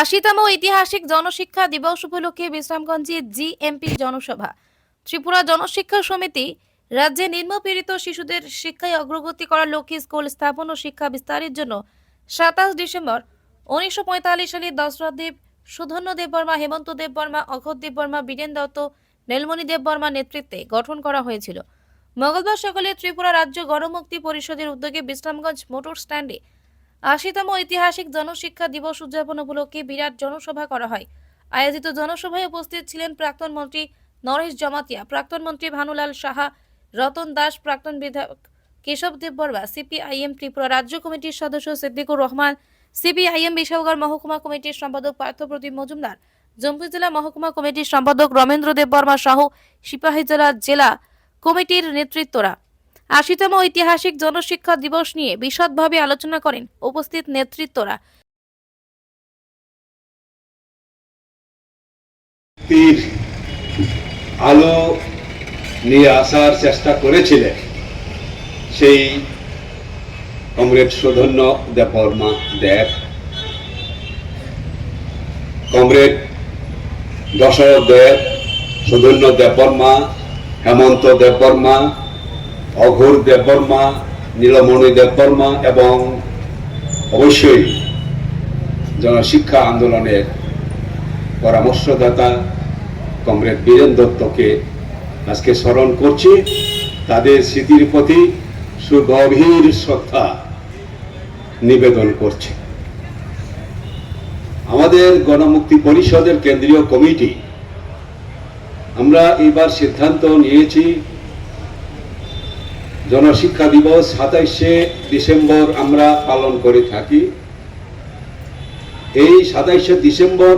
আশিতম ঐতিহাসিক জনশিক্ষা দিবস উপলক্ষে বিশ্রামগঞ্জে জিএমপি জনসভা। ত্রিপুরা জনশিক্ষা সমিতি রাজ্যে নিম্নপীড়িত শিশুদের শিক্ষায় অগ্রগতি করার লক্ষ্যে স্কুল স্থাপন ও শিক্ষা বিস্তারের জন্য সাতাশ ডিসেম্বর উনিশশো পঁয়তাল্লিশ সালে দশরথ দেব সুধন্য দেব বর্মা, হেমন্ত দেব বর্মা অঘত দেব বর্মা, বীরেন দত্ত, নীলমণি দেব বর্মার নেতৃত্বে গঠন করা হয়েছিল। মঙ্গলবার সকালে ত্রিপুরা রাজ্য গণমুক্তি পরিষদের উদ্যোগে বিশ্রামগঞ্জ মোটর স্ট্যান্ডে আশিতম ঐতিহাসিক জনশিক্ষা দিবস উদযাপন উপলক্ষে বিরাট জনসভা করা হয়। আয়োজিত জনসভায় উপস্থিত ছিলেন প্রাক্তন মন্ত্রী নরেশ জমাতিয়া, প্রাক্তন মন্ত্রী ভানুলাল সাহা, রতন দাস, প্রাক্তন বিধায়ক কেশব দেব বর্মা সিপিআইএম ত্রিপুরা রাজ্য কমিটির সদস্য সিদ্দিকুর রহমান, সিপিআইএম বিশালগড় মহকুমা কমিটির সম্পাদক পার্থপ্রদীপ মজুমদার, জম্মু জেলা মহকুমা কমিটির সম্পাদক রমেন্দ্র দেব বর্মা সহ সিপাহীজলা জেলা কমিটির নেতৃত্বরা। আশিতম ঐতিহাসিক জনশিক্ষা দিবস নিয়ে বিশদভাবে আলোচনা করেন উপস্থিত নেতৃত্বরা। আলো নিয়ে আসার চেষ্টা করেছিলেন সেই কমরেড সুধন্য দেববর্মা দেব। কমরেড দশরথ দেব, সুধন্য দেববর্মা, হেমন্ত দেববর্মা অঘোর দেববর্মা, নীলমণি দেববর্মা এবং অবশ্যই জনশিক্ষা আন্দোলনের পরামর্শদাতা কমরেড বীরেন দত্তকে আজকে স্মরণ করছি। তাদের স্মৃতির প্রতি সুগভীর শ্রদ্ধা নিবেদন করছে। আমাদের গণমুক্তি পরিষদের কেন্দ্রীয় কমিটি, আমরা এবার সিদ্ধান্ত নিয়েছি জনশিক্ষা দিবস সাতাইশে ডিসেম্বর আমরা পালন করে থাকি। এই সাতাইশে ডিসেম্বর